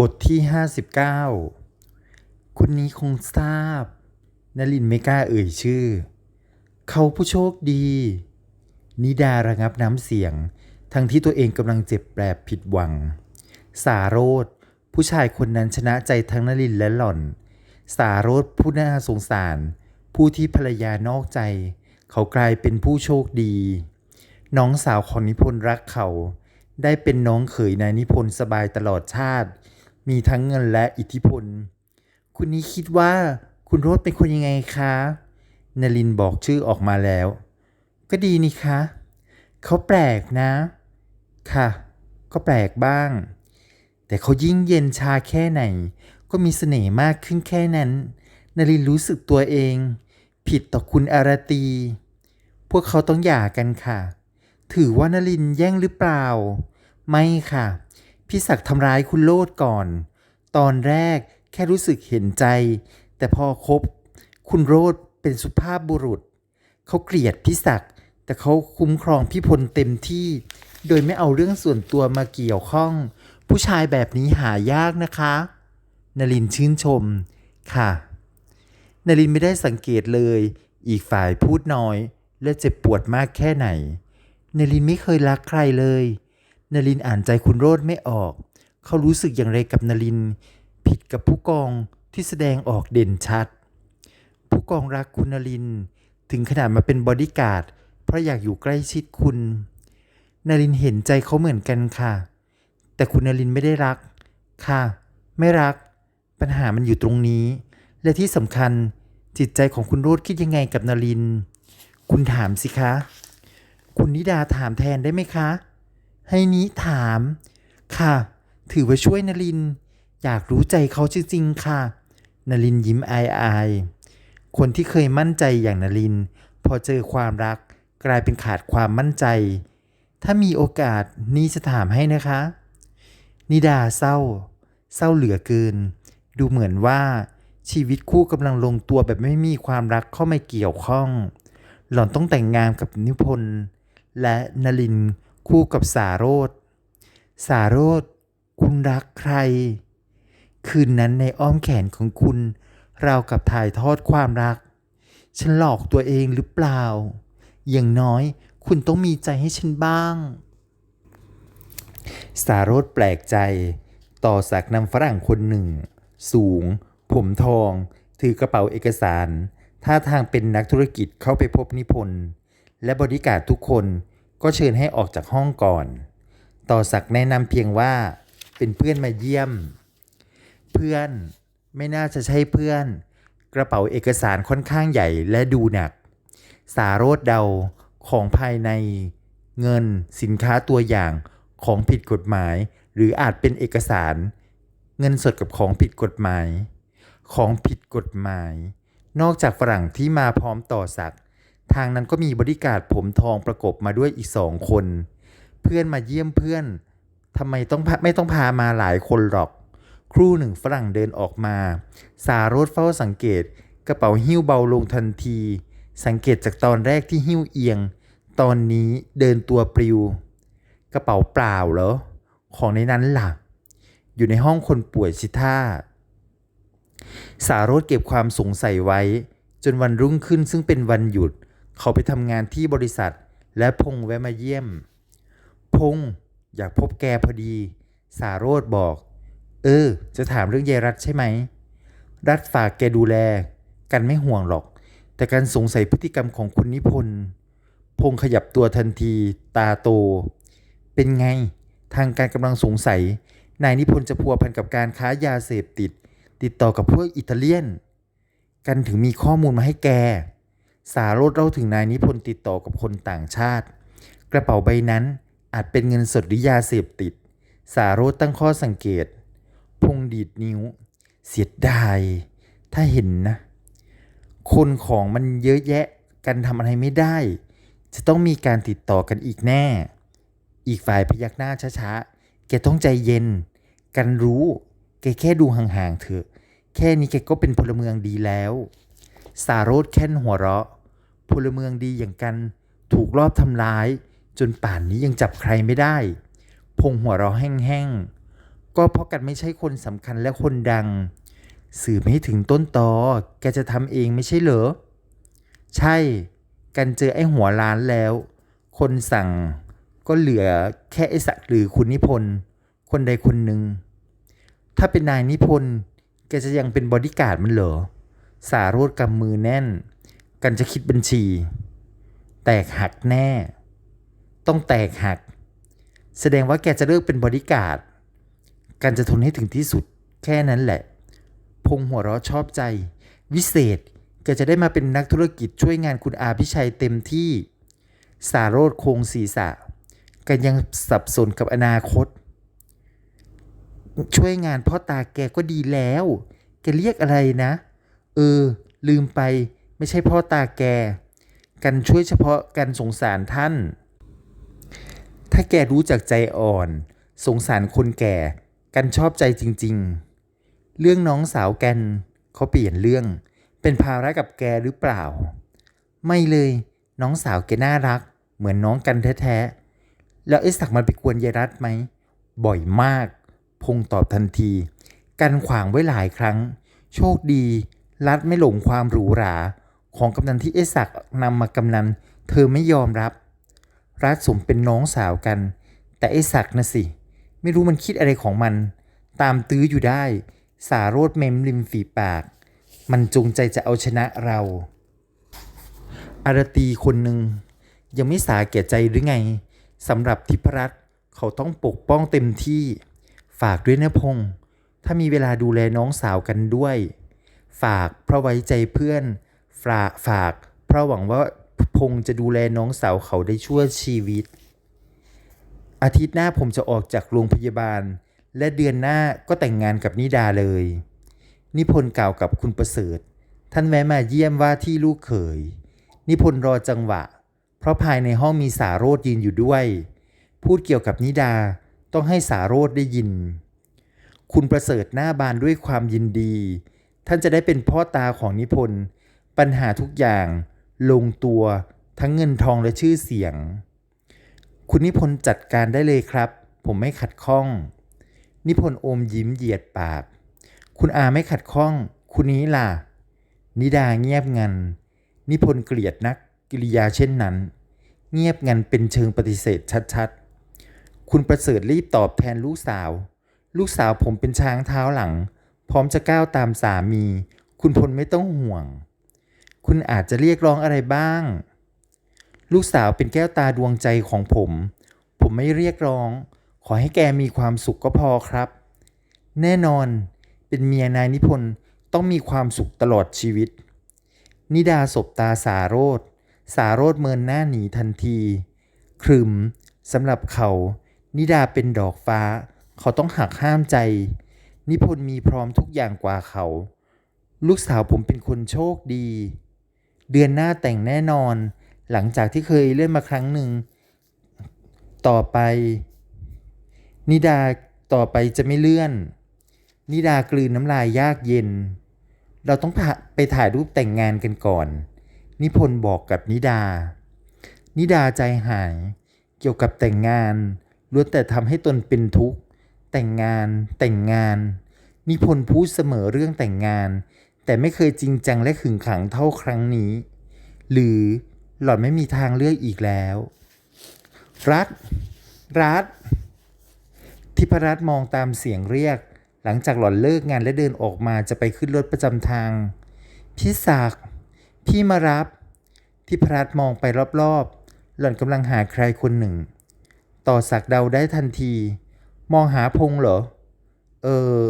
บทที่ 59คุณนี้คงทราบนลินไม่กล้าเอ่ยชื่อ เขาผู้โชคดี นิดาระงับน้ำเสียง ทั้งที่ตัวเองกำลังเจ็บแปรบผิดหวัง สาโรธผู้ชายคนนั้นชนะใจทั้งนลินและหล่อน สาโรธผู้น่าสงสาร ผู้ที่ภรรยานอกใจ เขากลายเป็นผู้โชคดี น้องสาวของนิพนธ์รักเขา ได้เป็นน้องเขยนายนิพนธ์สบายตลอดชาติ มีทั้งเงินและอิทธิพล คุณนี้คิดว่าคุณโรธเป็นคนยังไงคะนลินบอกชื่อออกมาแล้ว ก็ดีนี่คะ เขาแปลกนะ ค่ะ ก็แปลกบ้าง แต่เขายิ่งเย็นชาแค่ไหน ก็มีเสน่ห์มากขึ้นแค่นั้นนลินรู้สึกตัวเอง ผิดต่อคุณอารตี พวกเขาต้องหย่ากันค่ะ ถือว่านลินแย่งหรือเปล่า ไม่ค่ะ พี่ศักดิ์ทำร้ายคุณโลดก่อน ตอนแรกแค่รู้สึกเห็นใจ แต่พอคบ คุณโรดเป็นสุภาพบุรุษ เขาเกลียดพี่ศักดิ์แต่เขาคุ้มครองพี่พลเต็มที่ โดยไม่เอาเรื่องส่วนตัวมาเกี่ยวข้อง ผู้ชายแบบนี้หายากนะคะนลินชื่นชม ค่ะนลินไม่ได้สังเกตเลย อีกฝ่ายพูดน้อย และเจ็บปวดมากแค่ไหนนลินไม่เคยรักใครเลย นลินอ่านใจคุณโรดไม่ออก เขารู้สึกอย่างไรกับนลิน ผิดกับผู้กองที่แสดงออกเด่นชัด ผู้กองรักคุณนลิน ถึงขนาดมาเป็นบอดี้การ์ดเพราะอยากอยู่ใกล้ชิดคุณนลินเห็นใจเขาเหมือนกันค่ะ แต่คุณนลินไม่ได้รัก ค่ะ ไม่รัก ปัญหามันอยู่ตรงนี้ และที่สำคัญจิตใจของคุณโรดคิดยังไงกับนลิน คุณถามสิคะ คุณนิดาถามแทนได้ไหมคะ ให้นี้ถาม ค่ะ ถือว่าช่วยนลิน อยากรู้ใจเขาจริงๆค่ะ นลินยิ้มอายอายๆคนที่เคยมั่นใจอย่างนลิน พอเจอความรักกลายเป็นขาดความมั่นใจ ถ้ามีโอกาสนี่จะถามให้นะคะ นิดาเศร้า เศร้าเหลือเกิน ดูเหมือนว่าชีวิตคู่กำลังลงตัวแบบไม่มีความรักเข้ามาเกี่ยวข้อง หล่อนต้องแต่งงานกับนิพนธ์และนลิน คู่กับสาโรธสาโรธคุณรักใคร คืนนั้นในอ้อมแขนของคุณ เรากับถ่ายทอดความรัก ฉันหลอกตัวเองหรือเปล่า อย่างน้อยคุณต้องมีใจให้ฉันบ้าง สาโรธแปลกใจ ต่อสักนำฝรั่งคนหนึ่ง สูง ผมทอง ถือกระเป๋าเอกสารท่าทางเป็นนักธุรกิจเข้าไปพบนิพนธ์และบริการทุกคน ก็เชิญให้ออกจากห้องก่อน ต่อสักแนะนำเพียงว่าเป็นเพื่อนมาเยี่ยม เพื่อนไม่น่าจะใช่เพื่อน กระเป๋าเอกสารค่อนข้างใหญ่และดูหนัก สาโรธเดาของภายในเงินสินค้าตัวอย่างของผิดกฎหมาย หรืออาจเป็นเอกสาร เงินสดกับของผิดกฎหมาย ของผิดกฎหมาย นอกจากฝรั่งที่มาพร้อมต่อสัก ทางนั้นก็มีบริการผมทองประกบมาด้วยอีกสองคน เพื่อนมาเยี่ยมเพื่อนทำไมต้องไม่ต้องพามาหลายคนหรอก ครู่หนึ่งฝรั่งเดินออกมา สาโรธเฝ้าสังเกต กระเป๋าหิ้วเบาลงทันที สังเกตจากตอนแรกที่หิ้วเอียง ตอนนี้เดินตัวปลิว กระเป๋าเปล่าเหรอ ของในนั้นหล่ะ อยู่ในห้องคนป่วยสิท่า สาโรธเก็บความสงสัยไว้ จนวันรุ่งขึ้นซึ่งเป็นวันหยุด เขาไปทำงานที่บริษัท และพงแวะมาเยี่ยม พงอยากพบแกพอดี สาโรธบอก เออ จะถามเรื่องยายรัฐใช่ไหม รัฐฝากแกดูแล กันไม่ห่วงหรอก แต่การสงสัยพฤติกรรมของคุณนิพนธ์พงขยับตัวทันที ตาโต เป็นไง ทางการกำลังสงสัย นายนิพนธ์จะพัวพันกับการค้ายาเสพติด ติดต่อกับพวกอิตาเลียน กันถึงมีข้อมูลมาให้แก สารธเล่าถึงนายนิพนธ์ติดต่อกับคนต่างชาติ กระเป๋าใบนั้นอาจเป็นเงินสดหรือยาเสพติด สารธตั้งข้อสังเกต พงดีดนิ้ว เสียดาย ถ้าเห็นนะ คนของมันเยอะแยะกันทำอะไรไม่ได้ จะต้องมีการติดต่อกันอีกแน่ อีกฝ่ายพยักหน้าช้าๆ แกต้องใจเย็น กันรู้ แกแค่ดูห่างๆเถอะ แค่นี้แกก็เป็นพลเมืองดีแล้ว สาโรธแค่นหัวเราะ พลเมืองดีอย่างกันถูกรอบทำร้าย จนป่านนี้ยังจับใครไม่ได้ พงหัวเราะแห้งๆ ก็เพราะกันไม่ใช่คนสำคัญและคนดัง สืบให้ถึงต้นตอ แกจะทำเองไม่ใช่เหรอ ใช่ กันเจอไอ้หัวล้านแล้ว คนสั่งก็เหลือแค่ไอ้ศักหรือคุณนิพนธ์คนใดคนหนึ่ง ถ้าเป็นนายนิพนธ์แกจะยังเป็นบอดี้การ์ดมันเหรอ สาโรดกำมือแน่น กันจะคิดบัญชี แตกหักแน่ ต้องแตกหัก แสดงว่าแกจะเลิกเป็นบอดี้การ์ดกันจะทนให้ถึงที่สุด แค่นั้นแหละ พงหัวเราะชอบใจ วิเศษแกจะได้มาเป็นนักธุรกิจช่วยงานคุณอาพิชัยเต็มที่ สาโรดโคงศีรษะ กันยังสับสนกับอนาคต ช่วยงานพ่อตาแกก็ดีแล้ว แกเรียกอะไรนะ เออ ลืมไป ไม่ใช่พ่อตาแก กันช่วยเฉพาะกันสงสารท่าน ถ้าแกรู้จักใจอ่อน สงสารคนแก่ กันชอบใจจริง ๆ เรื่องน้องสาวแกันเขาเปลี่ยนเรื่อง เป็นภาระกับแกหรือเปล่า ไม่เลย น้องสาวแกน่ารัก เหมือนน้องกันแท้ๆ แล้วไอ้ศักมันไปกวนยายรัตไหม บ่อยมาก พงตอบทันที กันขวางไว้หลายครั้ง โชคดี รัฐไม่หลงความหรูหรา ของกำนันที่ไอ้ศักด์นำมากำนัน เธอไม่ยอมรับ รัฐสมเป็นน้องสาวกัน แต่ไอ้ศักด์นะสิ ไม่รู้มันคิดอะไรของมัน ตามตื้ออยู่ได้ สาโรดเมมริมฝีปาก มันจงใจจะเอาชนะเรา อารตีคนหนึ่ง ยังไม่สาแก่ใจหรือไงสำหรับทิพรัตน์เขาต้องปกป้องเต็มที่ ฝากด้วยนะพงษ์ถ้ามีเวลาดูแลน้องสาวกันด้วย ฝากเพราะไว้ใจเพื่อนฝากฝาก เพราะหวังว่าพงษ์จะดูแลน้องสาวเขาได้ชั่วชีวิต อาทิตย์หน้าผมจะออกจากโรงพยาบาล และเดือนหน้าก็แต่งงานกับนิดาเลย นิพนธ์กล่าวกับคุณประเสริฐ ท่านแวะมาเยี่ยมว่าที่ลูกเขย นิพนธ์รอจังหวะ เพราะภายในห้องมีสาโรดยืนอยู่ด้วย พูดเกี่ยวกับนิดาต้องให้สาโรดได้ยิน คุณประเสริฐหน้าบานด้วยความยินดี ท่านจะได้เป็นพ่อตาของนิพนธ์ ปัญหาทุกอย่างลงตัวทั้งเงินทองและชื่อเสียง คุณนิพนธ์จัดการได้เลยครับ ผมไม่ขัดข้อง นิพนธ์อมยิ้มเหยียดปาก คุณอาไม่ขัดข้อง คุณนี้ล่ะ นิดาเงียบงัน นิพนธ์เกลียดนักกิริยาเช่นนั้น เงียบงันเป็นเชิงปฏิเสธชัดๆ คุณประเสริฐรีบตอบแทนลูกสาว ลูกสาวผมเป็นช้างเท้าหลัง พร้อมจะก้าวตามสามี คุณพลไม่ต้องห่วง คุณอาจจะเรียกร้องอะไรบ้าง ลูกสาวเป็นแก้วตาดวงใจของผม ผมไม่เรียกร้อง ขอให้แกมีความสุขก็พอครับ แน่นอน เป็นเมียนายนิพนธ์ต้องมีความสุขตลอดชีวิต นิดาสบตาสาโรธสาโรธเมินหน้าหนีทันทีครึมสำหรับเขา นิดาเป็นดอกฟ้า เขาต้องหักห้ามใจ นิพนธ์มีพร้อมทุกอย่างกว่าเขา ลูกสาวผมเป็นคนโชคดี เดือนหน้าแต่งแน่นอน หลังจากที่เคยเลื่อนมาครั้งหนึ่ง ต่อไป นิดาต่อไปจะไม่เลื่อน นิดากลืนน้ำลายยากเย็น เราต้องไปถ่ายรูปแต่งงานกันก่อน นิพนธ์บอกกับนิดา นิดาใจหาย เกี่ยวกับแต่งงานล้วนแต่ทำให้ตนเป็นทุกข์ แต่งงาน แต่งงาน นิพนธ์พูดเสมอเรื่องแต่งงาน แต่ไม่เคยจริงจังและขึงขังเท่าครั้งนี้ หรือหล่อนไม่มีทางเลือกอีกแล้ว รัฐ รัฐทิพรัตน์มองตามเสียงเรียก หลังจากหล่อนเลิกงานและเดินออกมาจะไปขึ้นรถประจำทาง พี่ศักดิ์พี่มารับทิพรัตน์มองไปรอบๆ หล่อนกำลังหาใครคนหนึ่ง ต่อศักเดาได้ทันที มองหาพงเหรอ เออ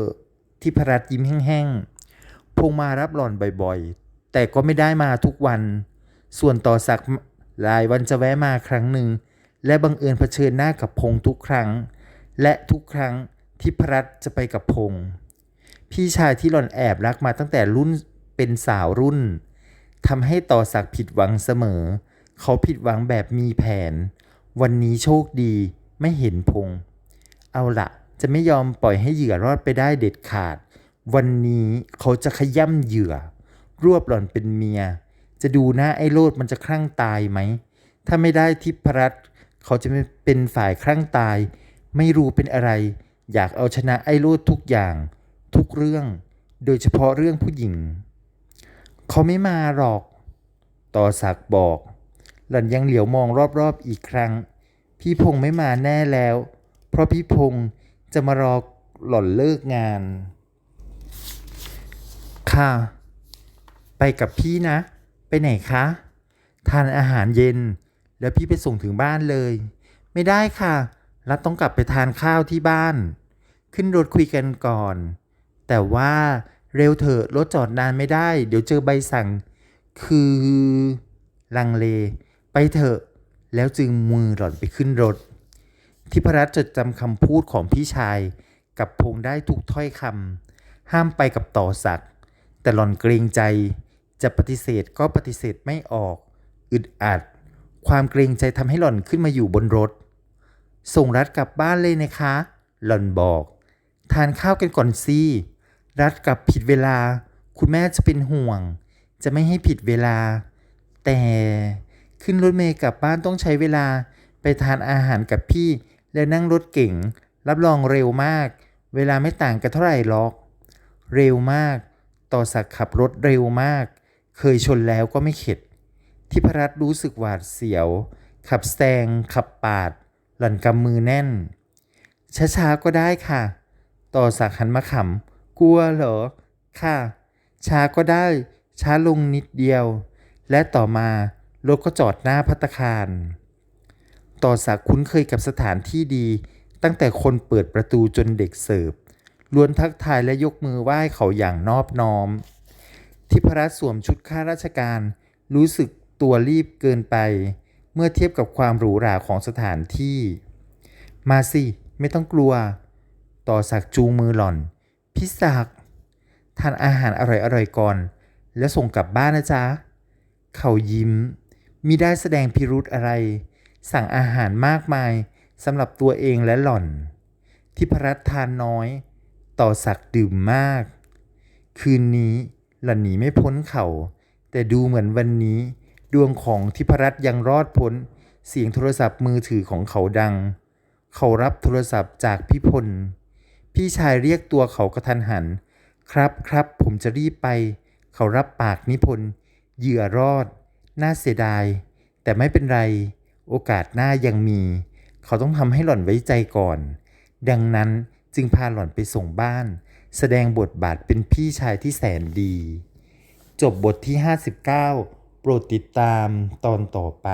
ทิพรัตยิ้มแห้งๆ พงมารับหล่อนบ่อยๆ แต่ก็ไม่ได้มาทุกวัน ส่วนต่อศักหลายวันจะแวะมาครั้งหนึ่ง และบังเอิญเผชิญหน้ากับพงทุกครั้ง และทุกครั้งที่พรัตจะไปกับพง พี่ชายที่หล่อนแอบรักมาตั้งแต่รุ่นเป็นสาวรุ่นทำให้ต่อศักผิดหวังเสมอ เขาผิดหวังแบบมีแผน วันนี้โชคดีไม่เห็นพง เอาละจะไม่ยอมปล่อยให้เหยื่อรอดไปได้เด็ดขาด วันนี้เขาจะขย่ำเหยื่อ รวบหล่อนเป็นเมีย จะดูหน้าไอ้โลดมันจะคลั่งตายไหม ถ้าไม่ได้ทิพรัตน์เขาจะไม่เป็นฝ่ายคลั่งตาย ไม่รู้เป็นอะไร อยากเอาชนะไอ้รูดทุกอย่าง ทุกเรื่อง โดยเฉพาะเรื่องผู้หญิง เขาไม่มาหรอก ต่อศักบอก หล่อนยังเหลียวมองรอบๆอีกครั้ง พี่พงษ์ไม่มาแน่แล้ว เพราะพี่พงษ์จะมารอหล่อนเลิกงาน ค่ะ ไปกับพี่นะ ไปไหนคะ ทานอาหารเย็น แล้วพี่ไปส่งถึงบ้านเลย ไม่ได้ค่ะรัฐต้องกลับไปทานข้าวที่บ้าน ขึ้นรถคุยกันก่อน แต่ว่าเร็วเถอะรถจอดนานไม่ได้ เดี๋ยวเจอใบสั่ง คือลังเล ไปเถอะ แล้วจึงมือหล่อนไปขึ้นรถ ทิพรัตน์จดจำคำพูดของพี่ชายกับพงได้ทุกถ้อยคำห้ามไปกับต่อศักแต่หล่อนเกรงใจ จะปฏิเสธก็ปฏิเสธไม่ออก อึดอัด ความเกรงใจทำให้หล่อนขึ้นมาอยู่บนรถ ส่งรัฐกลับบ้านเลยนะคะ หล่อนบอก ทานข้าวกันก่อนสิรัฐกลับผิดเวลา คุณแม่จะเป็นห่วง จะไม่ให้ผิดเวลา แต่ขึ้นรถเมล์กลับบ้านต้องใช้เวลาไปทานอาหารกับพี่ แล้วนั่งรถเก่ง รับรองเร็วมาก เวลาไม่ต่างกันเท่าไหร่หรอก เร็วมาก ต่อสักขับรถเร็วมาก เคยชนแล้วก็ไม่เข็ดทิพรัตน์รู้สึกหวาดเสียว ขับแซง ขับปาด หล่อนกำมือแน่น ช้าๆก็ได้ค่ะ ต่อสักหันมาขำกลัวเหรอ ค่ะ ช้าก็ได้ ช้าลงนิดเดียว และต่อมารถก็จอดหน้าพัตคาร ต่อสักคุ้นเคยกับสถานที่ดี ตั้งแต่คนเปิดประตูจนเด็กเสิร์ฟล้วนทักทายและยกมือไหว้เขาอย่างนอบน้อม ทิพรัตสวมชุดข้าราชการ รู้สึกตัวรีบเกินไป เมื่อเทียบกับความหรูหราของสถานที่ มาสิ ไม่ต้องกลัว ต่อสักจูงมือหล่อนพี่ศักทานอาหารอร่อยๆก่อน แล้วส่งกลับบ้านนะจ๊ะ เขายิ้มมิได้แสดงพิรุธอะไร สั่งอาหารมากมายสำหรับตัวเองและหล่อนทิพรัตน์ทานน้อย ต่อสักดื่มมาก คืนนี้หล่อนหนีไม่พ้นเขา แต่ดูเหมือนวันนี้ ดวงของทิพรัตน์ยังรอดพ้น เสียงโทรศัพท์มือถือของเขาดัง เขารับโทรศัพท์จากพี่พล พี่ชายเรียกตัวเขากระทันหัน ครับครับผมจะรีบไป เขารับปากนิพนธ์เหยื่อรอด น่าเสียดาย แต่ไม่เป็นไร โอกาสหน้ายังมี เขาต้องทำให้หล่อนไว้ใจก่อน ดังนั้นจึงพาหล่อนไปส่งบ้าน แสดงบทบาทเป็นพี่ชายที่แสนดี จบบทที่ 59 โปรดติดตามตอนต่อไป